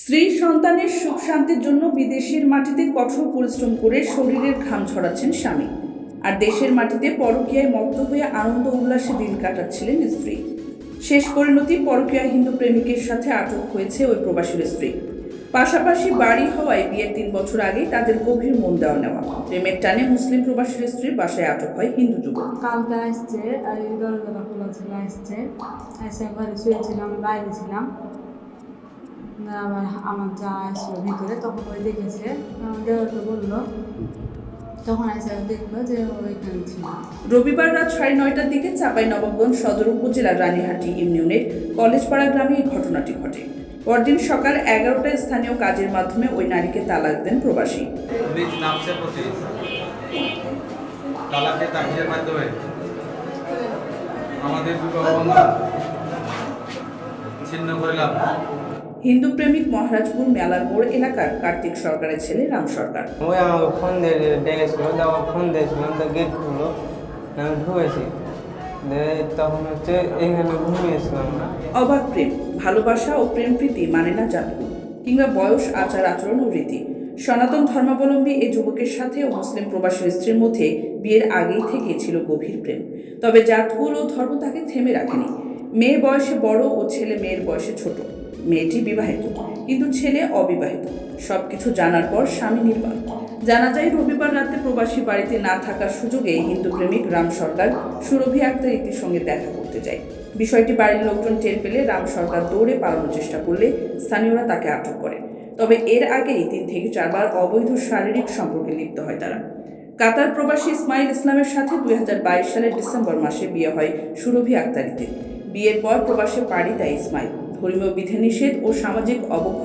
স্ত্রী সন্তানের সুখ শান্তির জন্য বিদেশের মাটিতে কঠোর পরিশ্রম করে শরীরের ঘাম ছড়াচ্ছেন স্বামী। আর দেশের মাটিতে পরকীয়ায় মত্ত হয়ে আনন্দ উল্লাসে দিন কাটাচ্ছিলেন স্ত্রী। শেষ পরিণতি পরকীয়া হিন্দু প্রেমিকের সাথে আটক হয়েছে ওই প্রবাসীর স্ত্রী। পাশাপাশি বাড়ি হওয়ায় বিয়ের তিন বছর আগে তাদের গভীর মন দেওয়া নেওয়া। প্রেমের টানে মুসলিম প্রবাসীর স্ত্রীর বাসায় আটক হয় হিন্দু যুবক। কালকে আসছে আসছে। বাইরে ছিলাম। না, আমার যা আসলো ভিতরে তখন ওই দেখেছে। আমার বলল। তখন এসে দেখল যে ও এখানে ছিল। রবিবার রাত সাড়ে নয়টার দিকে চাঁপাই নবাবগঞ্জ সদর উপজেলার রানীহাটি ইউনিয়নের কলেজপাড়া গ্রামে এই ঘটনাটি ঘটে। পরদিন সকাল এগারোটায় স্থানীয় কাজের মাধ্যমে ওই নারীকে তালাক দেন প্রবাসী। নিজ নামসের প্রতি তালাকের তাকিদের মাধ্যমে? আমাদের বিবাহ ছিন্ন করিলাম। হিন্দু প্রেমিক মহারাজপুর মেলার মোড় এলাকার কার্তিক সরকারের ছেলে রাম সরকার। ওই আমাকে ফোন দিয়ে ডেকেছিল তারপর ফোন দিয়েছিলাম তো গেট খুললো। আমি ঢুকেছি তখন হচ্ছে এখানে ঘুমিয়েছিলাম না। অবাক প্রেম ভালোবাসা ও প্রেম প্রীতি মানে না জাতকু কিংবা বয়স আচার আচরণ ও রীতি। সনাতন ধর্মাবলম্বী এই যুবকের সাথে ও মুসলিম প্রবাসী স্ত্রীর মধ্যে বিয়ের আগেই থেকে ছিল গভীর প্রেম। তবে জাতকুল ও ধর্ম তাকে থেমে রাখেনি। মেয়ে বয়সে বড় ও ছেলে মেয়ের বয়সে ছোট। মেয়েটি বিবাহিত, কিন্তু ছেলে অবিবাহিত। সবকিছু জানার পর স্বামী নির্বাণ জানা যায়, রবিবার রাতে প্রবাসী বাড়িতে না থাকার সুযোগে হিন্দু প্রেমিক রাম সরকার সুরভি আক্তার ইতির সঙ্গে দেখা করতে যায়। বিষয়টি বাড়ির লোকজন টের পেলে রাম সরকার দৌড়ে পালানোর চেষ্টা করলে স্থানীয়রা তাকে আটক করে। তবে এর আগেই তিন থেকে চারবার অবৈধ শারীরিক সম্পর্কে লিপ্ত হয় তারা। কাতার প্রবাসী ইসমাইল ইসলামের সাথে দুই হাজার বাইশ সালের ডিসেম্বর মাসে বিয়ে হয় সুরভি আক্তারিতে বিয়ের পর প্রবাসে পাড়ি তাই ইসমাইল। ধর্মীয় বিধিনিষেধ ও সামাজিক অবক্ষয়